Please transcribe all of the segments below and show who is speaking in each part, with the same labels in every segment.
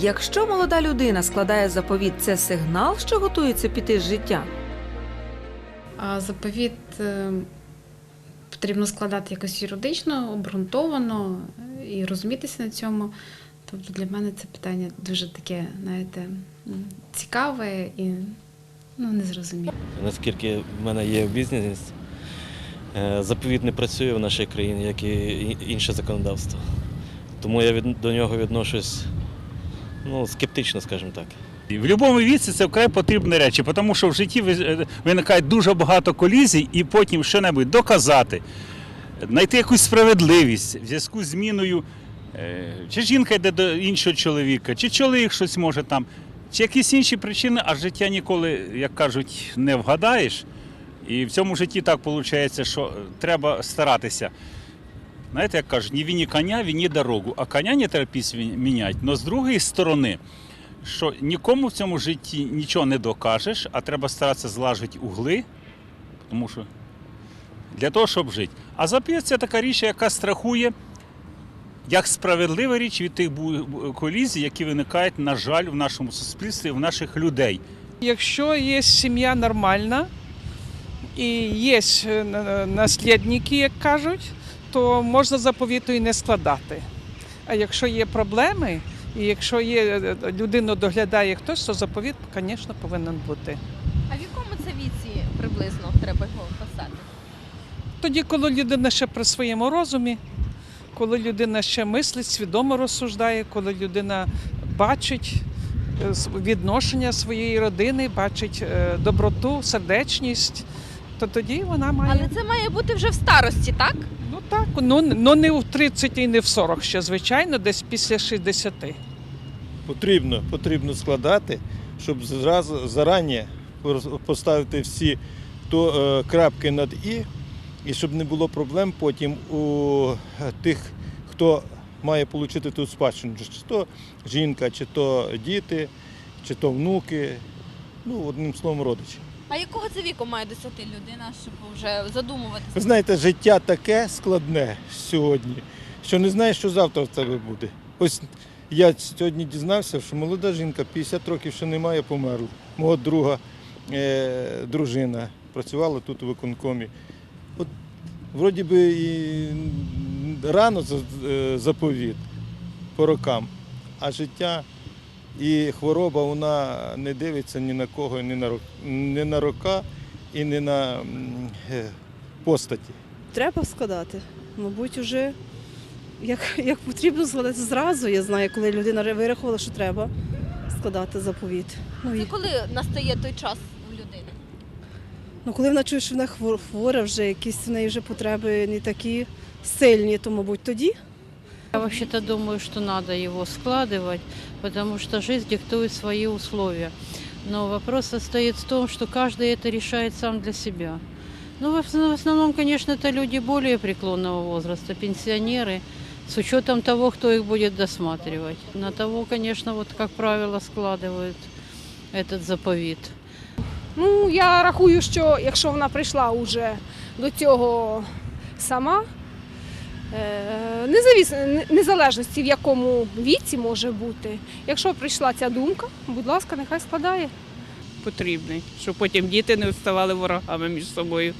Speaker 1: Якщо молода людина складає заповіт, це сигнал, що готується піти з життя.
Speaker 2: А заповіт е, потрібно складати якось юридично, обґрунтовано і розумітися на цьому. Тобто для мене це питання дуже таке, знаєте, цікаве і ну, незрозуміле.
Speaker 3: Наскільки в мене є бізнес, заповіт не працює в нашій країні, як і- інше законодавство. Тому я до нього відношусь ну, скептично, скажімо так.
Speaker 4: В будь-якому віці це вкрай потрібні речі, тому що в житті е, виникає дуже багато колізій, і потім що-небудь доказати, знайти якусь справедливість в зв'язку з зміною, е, чи жінка йде до іншого чоловіка, чи чоловік щось може там, чи якісь інші причини, а життя ніколи, як кажуть, не вгадаєш. І в цьому житті так виходить, що е, треба старатися. Знаєте, як кажуть, не віні коня, віні дорогу, а коня не треба міняти. Але з другої сторони, що нікому в цьому житті нічого не докажеш, а треба старатися злажити угли, тому що для того, щоб жити. А запис це така річ, яка страхує як справедлива річ від тих колізій, які виникають, на жаль, в нашому суспільстві, в наших людей.
Speaker 5: Якщо є сім'я нормальна і є е, наслідники, як кажуть, то можна заповіту і не складати. А якщо є проблеми, і якщо є е, людину доглядає хтось, то заповіт, звісно, повинен бути.
Speaker 6: А в якому це віці приблизно треба його писати?
Speaker 5: Тоді, коли людина ще при своєму розумі, коли людина ще мислить, свідомо розсуждає, коли людина бачить е, відношення своєї родини, бачить е, доброту, сердечність, то тоді вона має.
Speaker 6: Але це має бути вже в старості, так?
Speaker 5: Ну так, ну, ну не в 30 і не в 40 ще, звичайно, десь після 60.
Speaker 7: Потрібно, потрібно складати, щоб зразу зарані поставити всі то, е, крапки над і, і щоб не було проблем потім у е, тих, хто має отримати ту спадщину, чи то жінка, чи то діти, чи то внуки, ну, одним словом, родичі.
Speaker 6: А якого це віку має досягти людина, щоб вже задумуватися?
Speaker 7: Ви знаєте, життя таке складне сьогодні, що не знаєш, що завтра в тебе буде. Ось я сьогодні дізнався, що молода жінка 50 років ще немає, померла. Мого друга е, дружина працювала тут у виконкомі. От вроді би і рано е, заповіт по рокам, а життя і хвороба вона не дивиться ні на кого, ні на, ні на рока і не на е, постаті.
Speaker 8: Треба складати. Мабуть, уже як, як потрібно складати зразу. Я знаю, коли людина вирахувала, що треба складати заповіт. Ну,
Speaker 6: Це
Speaker 8: і,
Speaker 6: коли настає той час у людини?
Speaker 8: ну коли вона чує, що вона хвор- хвора, вже якісь в неї вже потреби не такі сильні, то, мабуть, тоді.
Speaker 9: Я вообще-то думаю, что надо его складывать, потому что жизнь диктует свои условия. Но вопрос состоит в том, что каждый это решает сам для себя. Ну, в основ- в основном, конечно, это люди более преклонного возраста, пенсионеры, с учетом того, кто их будет досматривать. На того, конечно, вот, как правило, складывают этот заповит.
Speaker 10: Ну, я рахую, що якщо вона прийшла уже до цього сама, е, незавіс... не- незалежності в якому віці може бути, якщо прийшла ця думка, будь ласка, нехай складає.
Speaker 5: Потрібний, щоб потім діти не ставали ворогами між собою.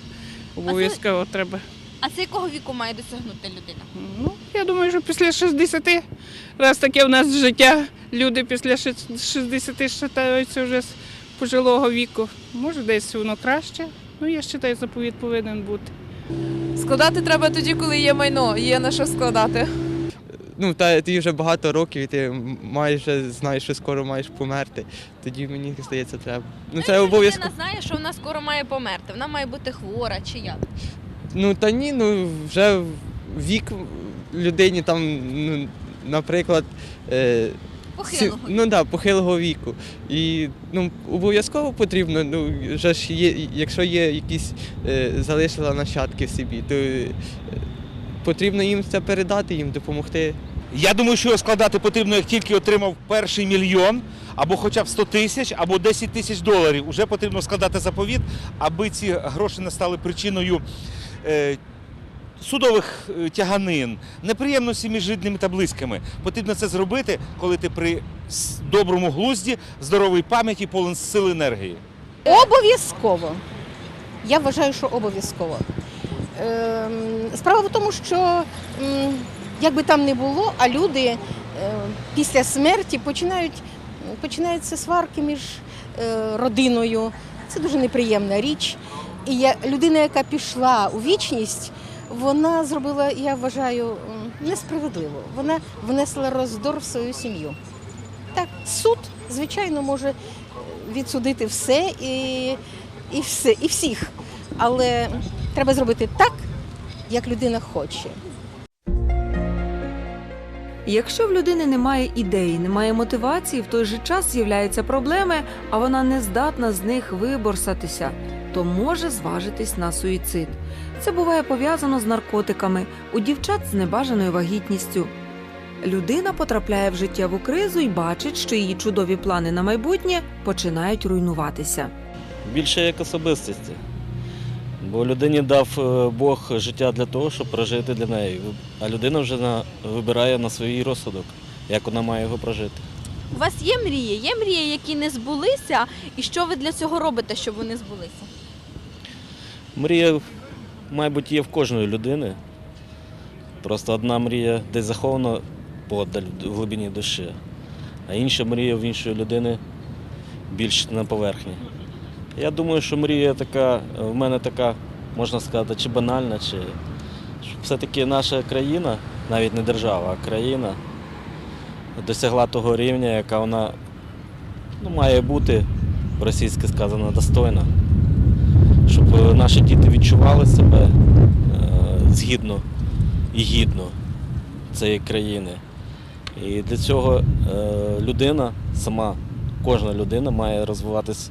Speaker 5: Обов'язково треба.
Speaker 6: А це якого віку має досягнути людина?
Speaker 5: Ну, я думаю, що після 60, раз таке в нас життя, люди після ши- 60 вважаються вже з пожилого віку. Може, десь воно краще. Ну, я вважаю, заповіт повинен бути.
Speaker 11: Складати треба тоді, коли є майно, є на що складати.
Speaker 12: ну, та ти вже багато років, і ти майже знаєш, що скоро маєш померти. Тоді мені здається, треба. Ну це обов'язково.
Speaker 6: Людина знає, що вона скоро має померти. Вона має бути хвора чи як?
Speaker 12: Ну та ні, ну вже вік людині там, ну, наприклад, е,
Speaker 6: Похилого.
Speaker 12: сі- ну да, похилого віку. І ну, обов'язково потрібно, ну вже ж є, якщо є якісь е, залишила нащадки в собі, то е, потрібно їм це передати, їм допомогти.
Speaker 13: Я думаю, що його складати потрібно, як тільки отримав перший мільйон, або хоча б 100 тисяч, або 10 тисяч доларів. Уже потрібно складати заповіт, аби ці гроші не стали причиною е, судових е, тяганин, неприємності між рідними та близькими. Потрібно це зробити, коли ти при доброму глузді, здоровій пам'яті, повен сили енергії.
Speaker 14: Обов'язково. Я вважаю, що обов'язково. Ем, Справа в тому, що як би там не було, а люди е, після смерті починають починаються сварки між е, родиною. Це дуже неприємна річ. І я, людина, яка пішла у вічність, вона зробила, я вважаю, несправедливо. Вона внесла роздор в свою сім'ю. Так, суд, звичайно, може е, відсудити все і, і, все, і всіх. Але треба зробити так, як людина хоче.
Speaker 1: Якщо в людини немає ідеї, немає мотивації, в той же час з'являються проблеми, а вона не здатна з них виборсатися, то може зважитись на суїцид. Це буває пов'язано з наркотиками, у дівчат з небажаною вагітністю. Людина потрапляє в життєву кризу і бачить, що її чудові плани на майбутнє починають руйнуватися.
Speaker 3: Більше як особистості. Бо людині дав е, Бог життя для того, щоб прожити для неї. А людина вже на, вибирає на свій розсудок, як вона має його прожити.
Speaker 6: У вас є мрії? Є мрії, які не збулися, і що ви для цього робите, щоб вони збулися?
Speaker 3: Мрія, мабуть, є в кожної людини. Просто одна мрія десь захована в глибині душі, а інша мрія в іншої людини більш на поверхні. Я думаю, що мрія така, в мене така, можна сказати, чи банальна, чи все-таки наша країна, навіть не держава, а країна, досягла того рівня, яка вона ну, має бути, російське сказано, достойна щоб е, наші діти відчували себе е, згідно і гідно цієї країни. І для цього е, людина, сама кожна людина має розвиватись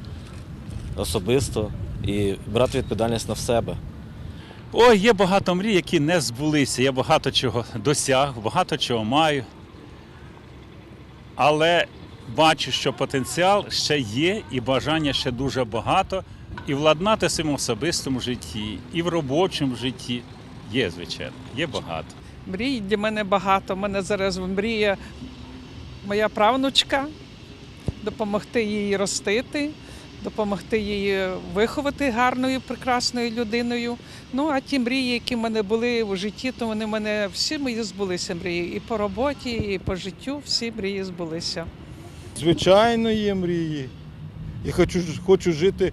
Speaker 3: особисто і брати відповідальність на себе.
Speaker 4: Ой, є багато мрій, які не збулися. Я багато чого досяг, багато чого маю. Але бачу, що потенціал ще є, і бажання ще дуже багато. І владнати своєму особистому житті, і в робочому житті є, звичайно, є багато.
Speaker 5: Мрій для мене багато. У мене зараз мріє моя правнучка, допомогти їй ростити, допомогти їй виховати гарною, прекрасною людиною. Ну, а ті мрії, які в мене були в житті, то вони в мене всі мої збулися мрії. І по роботі, і по життю всі мрії збулися.
Speaker 7: Звичайно, є мрії. Я хочу, хочу жити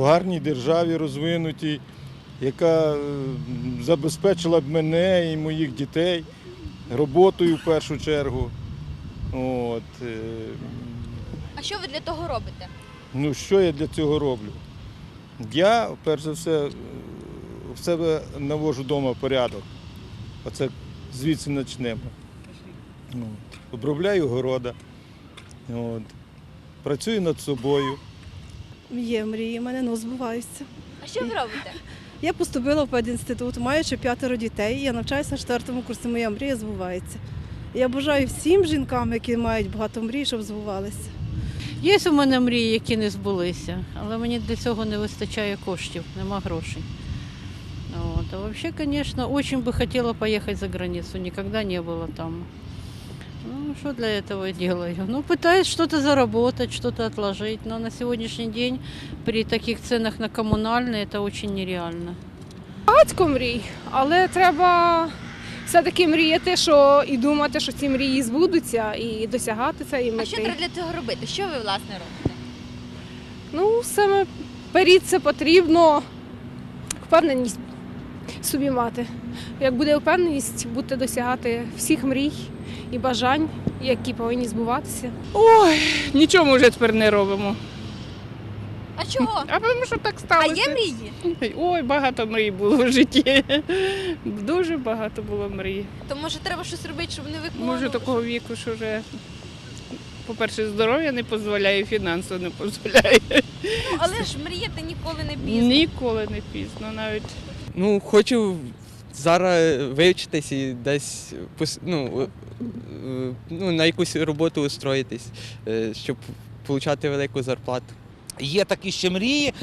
Speaker 7: в гарній державі розвинутій, яка е, забезпечила б мене і моїх дітей роботою в першу чергу. От. е,
Speaker 6: А що ви для того робите?
Speaker 7: Ну, що я для цього роблю? Я, перш за все, е, в себе навожу вдома порядок. Оце звідси почнемо. Обробляю города. От. Працюю над собою.
Speaker 8: Є мрії, в мене ну збуваються.
Speaker 6: А що ви робите?
Speaker 8: Я поступила в педінститут, маючи п'ятеро дітей. Я навчаюся на четвертому курсі. Моя мрія збувається. Я бажаю всім жінкам, які мають багато мрій, щоб збувалися.
Speaker 9: Є у мене мрії, які не збулися, але мені для цього не вистачає коштів, нема грошей. Вот. А вообще, конечно, очень бы хотела поехать за границу, никогда не было там. Ну, что для этого делаю? Ну, пытаюсь что-то заработать, что-то отложить, но на сегодняшний день при таких ценах на коммунальные это очень нереально.
Speaker 10: Багатько мрій, але треба все-таки мріяти, що і думати, що ці мрії збудуться, і досягати цієї
Speaker 6: А що
Speaker 10: мети.
Speaker 6: треба для цього робити? Що ви власне робите?
Speaker 10: Ну, саме перед це потрібно впевненість собі мати. Як буде впевненість, будете досягати всіх мрій і бажань, які повинні збуватися.
Speaker 15: Ой, нічого ми вже тепер не робимо.
Speaker 6: А чого?
Speaker 15: А тому що так
Speaker 6: А є мрії?
Speaker 15: Ой, багато мрій було в житті. Дуже багато було мрій.
Speaker 6: То може треба щось робити, щоб не виконувати?
Speaker 15: Може, такого віку, що вже, по-перше, здоров'я не дозволяє, фінансово не дозволяє.
Speaker 6: Ну, але ж мріяти ніколи не пізно.
Speaker 15: Ніколи не пізно навіть.
Speaker 12: Ну, хочу зараз вивчитись і десь ну, е, е, ну, на якусь роботу устроїтись, е, щоб отримати велику зарплату.
Speaker 13: Є такі ще мрії,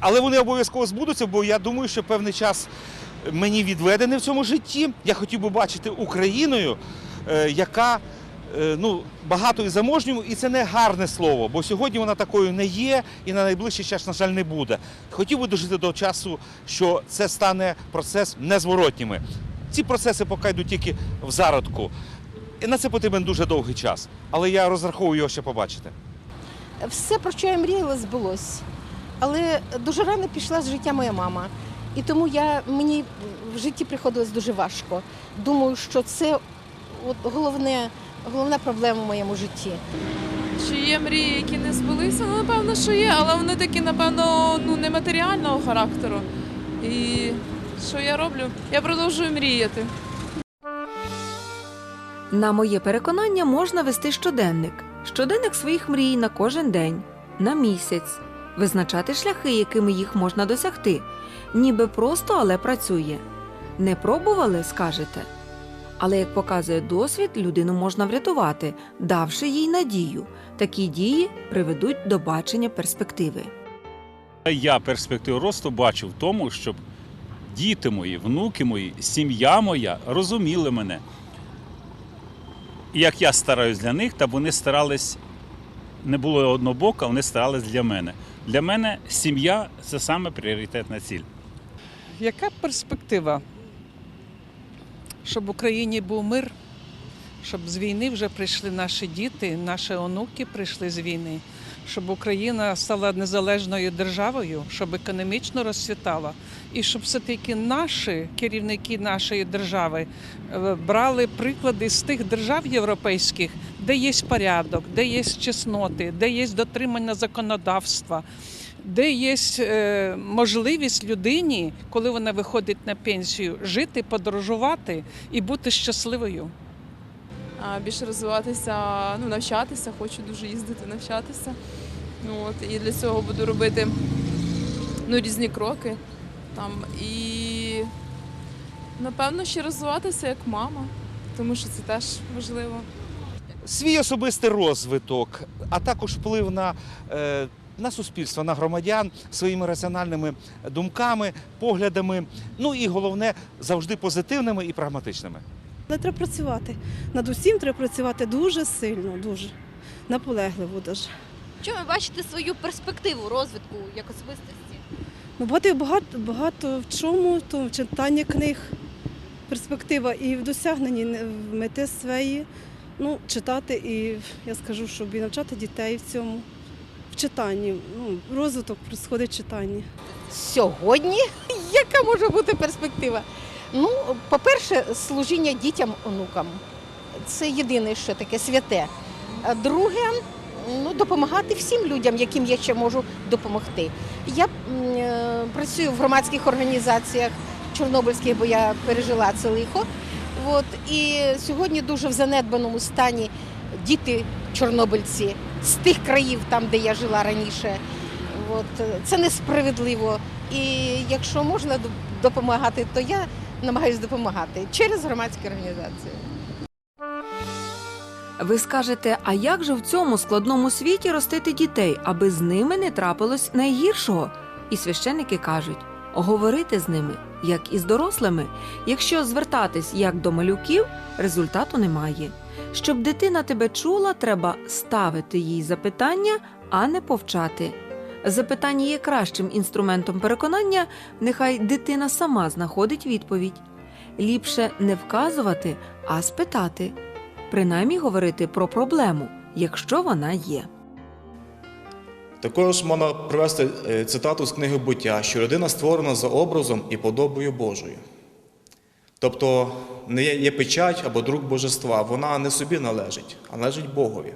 Speaker 13: але вони обов'язково збудуться, бо я думаю, що певний час мені відведений в цьому житті. Я хотів би бачити Україною, яка ну, багатою і заможньою, і це не гарне слово, бо сьогодні вона такою не є і на найближчий час, на жаль, не буде. Хотів би дожити до часу, що це стане процес незворотніми. Ці процеси поки йдуть тільки в зародку. І на це потрібен дуже довгий час. Але я розраховую його ще побачити.
Speaker 14: Все, про що я мріяла, збулось. Але дуже рано пішла з життя моя мама. І тому я, мені в житті приходилось дуже важко. Думаю, що це от головне, головна проблема в моєму житті.
Speaker 11: Чи є мрії, які не збулися? Ну, напевно, що є, але вони такі, напевно, ну, нематеріального характеру. І що я роблю? Я продовжую мріяти.
Speaker 1: На моє переконання можна вести щоденник. Щоденник своїх мрій на кожен день, на місяць, визначати шляхи, якими їх можна досягти. Ніби просто, але працює. Не пробували, скажете. Але як показує досвід, людину можна врятувати, давши їй надію. Такі дії приведуть до бачення перспективи.
Speaker 4: Я перспективу росту бачу в тому, щоб діти мої, внуки мої, сім'я моя розуміли мене. І як я стараюсь для них, та вони старались, не було однобока, вони старались для мене. Для мене сім'я це саме пріоритетна ціль.
Speaker 5: Яка перспектива? Щоб в Україні був мир, щоб з війни вже прийшли наші діти, наші онуки прийшли з війни, щоб Україна стала незалежною державою, щоб економічно розцвітала, і щоб все-таки наші керівники нашої держави е, брали приклади з тих держав європейських, де є порядок, де є чесноти, де є дотримання законодавства де є е, можливість людині, коли вона виходить на пенсію, жити, подорожувати і бути щасливою.
Speaker 11: Більше розвиватися, ну, навчатися, хочу дуже їздити, навчатися. Ну, от, і для цього буду робити ну, різні кроки. Там, і напевно ще розвиватися як мама, тому що це теж важливо.
Speaker 13: свій особистий розвиток, а також вплив на, е, на суспільство, на громадян своїми раціональними думками, поглядами. Ну і головне завжди позитивними і прагматичними.
Speaker 8: Але треба працювати. Над усім треба працювати дуже сильно, дуже наполегливо даже.
Speaker 6: Чому ви бачите свою перспективу розвитку як особистості?
Speaker 8: Ну, багато, багато, багато в чому, то в читанні книг перспектива і в досягненні мети своєї. Ну, читати і я скажу, щоб і навчати дітей в цьому. Читанні. Ну, розвиток происходить в читанні.
Speaker 14: Сьогодні яка може бути перспектива? Ну, по-перше, служіння дітям, онукам. Це єдине, що таке святе. А друге, ну, допомагати всім людям, яким я ще можу допомогти. Я е, працюю в громадських організаціях чорнобильських, бо я пережила це лихо. От, і сьогодні дуже в занедбаному стані діти чорнобильці з тих країв, там, де я жила раніше. От, е, це несправедливо. І якщо можна допомагати, то я намагаюся допомагати через громадські організації.
Speaker 1: Ви скажете, а як же в цьому складному світі ростити дітей, аби з ними не трапилось найгіршого? І священники кажуть: говорити з ними, як і з дорослими. Якщо звертатись як до малюків, результату немає. Щоб дитина тебе чула, треба ставити їй запитання, а не повчати. Запитання є кращим інструментом переконання, нехай дитина сама знаходить відповідь. Ліпше не вказувати, а спитати принаймні говорити про проблему, якщо вона є.
Speaker 16: Також можна привести е, цитату з книги буття, що людина створена за образом і подобою Божою. Тобто не є, печать або друк божества, вона не собі належить, а належить Богові.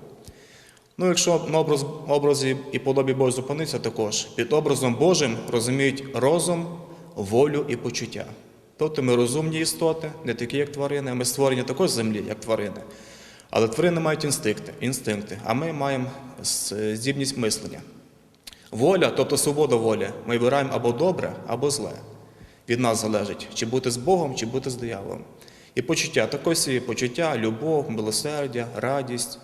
Speaker 16: Ну, якщо на образ, образі і подобі Божої зупинитися, також під образом Божим розуміють розум, волю і почуття. Тобто ми розумні істоти, не такі, як тварини, ми створені також землі, як тварини. Але тварини мають інстинкти, інстинкти, а ми маємо здібність мислення. Воля, тобто свобода волі, ми вибираємо або добре, або зле. Від нас залежить, чи бути з Богом, чи бути з дияволом. І почуття, також всі почуття, любов, милосердя, радість.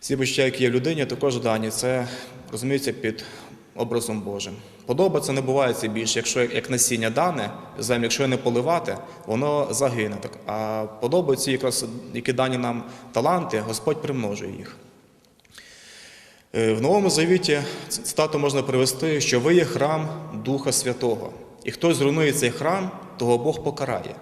Speaker 16: Всі почуття, які є в людині, також дані. Це розуміється під образом Божим. Подоба це не бувається більше, якщо як насіння дане, землю, якщо не поливати, воно загине. Так, а подоби якраз, які дані нам таланти, Господь примножує їх. Е, В Новому Завіті цитату можна привести, що ви є храм Духа Святого, і хтось зруйнує цей храм, того Бог покарає.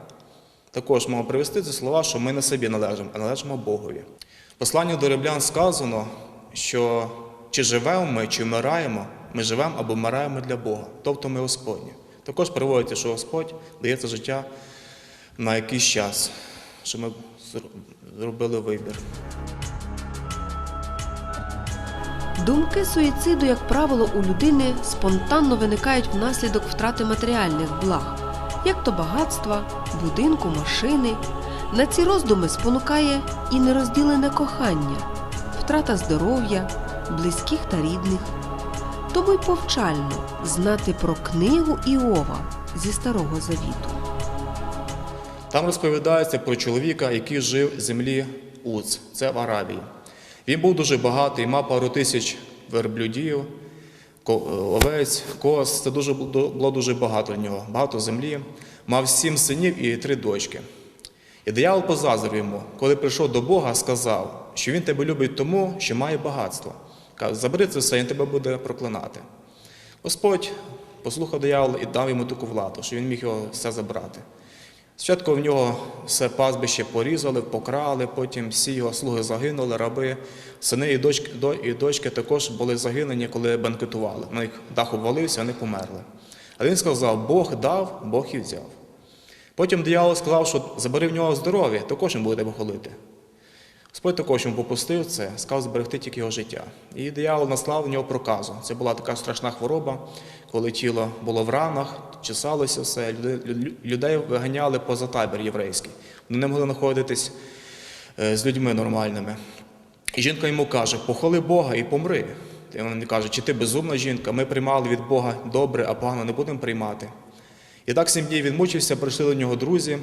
Speaker 16: Також можна привести ці слова, що ми не собі належимо, а належимо Богові. В посланні до римлян сказано, що чи живемо ми, чи вмираємо, ми живемо або вмираємо для Бога, тобто ми Господні. Також приводиться, що Господь дає це життя на якийсь час, що ми зробили вибір.
Speaker 1: Думки суїциду, як правило, у людини спонтанно виникають внаслідок втрати матеріальних благ, як то багатства, будинку, машини. На ці роздуми спонукає і нерозділене кохання, втрата здоров'я, близьких та рідних. Тому й повчально знати про книгу Іова зі Старого Завіту.
Speaker 16: Там розповідається про чоловіка, який жив в землі Уц, це в Аравії. Він був дуже багатий, мав пару тисяч верблюдів, овець, коз. Це дуже було дуже багато в нього, багато землі. Мав сім синів і три дочки. І диявол позазрив йому, коли прийшов до Бога, сказав, що він тебе любить тому, що має багатство. Каже, забери це все, він тебе буде проклинати. Господь послухав диявола і дав йому таку владу, що він міг його все забрати. Спочатку в нього все пастбище порізали, покрали, потім всі його слуги загинули, раби, сини і дочки, до- і дочки також були загинені, коли бенкетували. На них дах обвалився, вони померли. А він сказав: Бог дав, Бог і взяв. Потім диявол сказав, що забери в нього здоров'я, також він буде тебе. Господь також йому попустив це, сказав зберегти тільки його життя. І диявол наслав в нього проказу. Це була така страшна хвороба, коли тіло було в ранах, чесалося все, людей виганяли поза табір єврейський. Вони не могли знаходитись е, з людьми нормальними. І жінка йому каже: похвали Бога і помри. І він каже, чи ти безумна жінка, ми приймали від Бога добре, а погано не будемо приймати. І так сім днів він мучився, прийшли до нього друзі,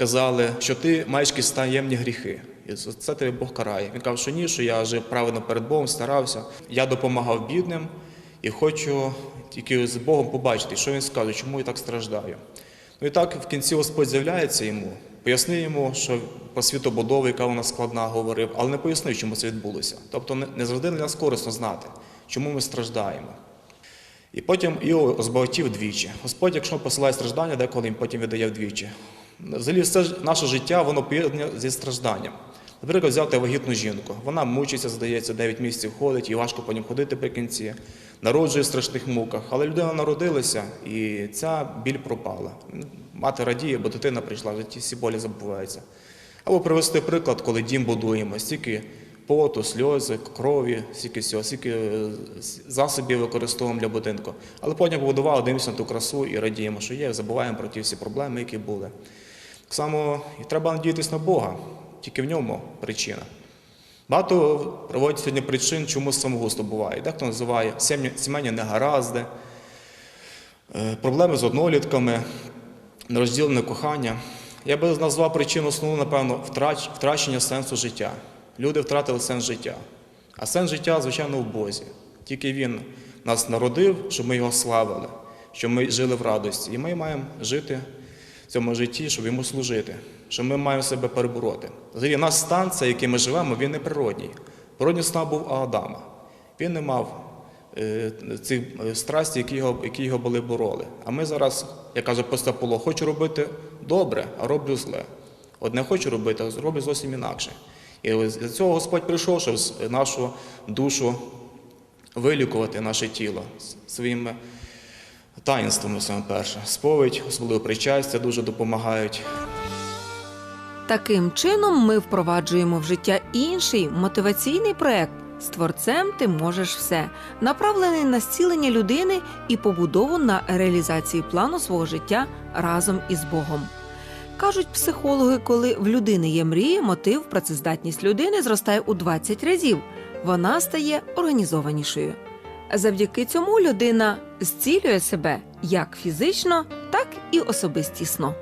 Speaker 16: казали, що ти маєш якісь таємні гріхи. І це тебе Бог карає. Він каже, що ні, що я жив правильно перед Богом, старався. Я допомагав бідним і хочу тільки з Богом побачити, що він скаже, чому я так страждаю. Ну і так в кінці Господь з'являється йому, пояснив йому, що про світобудову, яка вона складна, говорив, але не пояснив, чому це відбулося. Тобто не завжди для нас корисно знати, чому ми страждаємо. І потім Іов збагатів двічі. Господь, якщо посилає страждання, деколи їм потім віддає вдвічі. Взагалі, все наше життя воно поєднане зі стражданням. Наприклад, взяти вагітну жінку. Вона мучиться, здається, 9 місяців ходить, і важко по ньому ходити при кінці, народжує в страшних муках. Але людина народилася, і ця біль пропала. Мати радіє, бо дитина прийшла, в житті всі болі забуваються. Або привести приклад, коли дім будуємо, стільки поту, сльози, крові, стільки всього, стільки е, засобів використовуємо для будинку. Але потім побудували, дивимося на ту красу і радіємо, що є, забуваємо про ті всі проблеми, які були. Так само і треба надіятися на Бога, тільки в ньому причина. Багато приводять сьогодні причин, чому самогубство буває. Дехто називає сімейні негаразди, е, проблеми з однолітками, нерозділене кохання. Я би назвав причину основну, напевно, втрач- втрачення сенсу життя. Люди втратили сенс життя. А сенс життя, звичайно, в Бозі. Тільки Він нас народив, щоб ми його славили, щоб ми жили в радості. І ми маємо жити цьому житті, щоб йому служити, що ми маємо себе перебороти. Взагалі, наш стан, цей, який ми живемо, він не природній. Природній стан був Адама. Він не мав е, цих е, страсті, які його, які його були бороли. А ми зараз, як каже Павло, хочу робити добре, а роблю зле. Одне хочу робити, а роблю зовсім інакше. І для цього Господь прийшов, щоб нашу душу вилікувати, наше тіло своїми таїнствами саме перше. Сповідь, особливо причастя дуже допомагають.
Speaker 1: Таким чином ми впроваджуємо в життя інший мотиваційний проект з творцем ти можеш все, направлений на зцілення людини і побудову на реалізації плану свого життя разом із Богом. Кажуть психологи, коли в людини є мрія, мотив, працездатність людини зростає у 20 разів. Вона стає організованішою. Завдяки цьому людина зцілює себе як фізично, так і особистісно.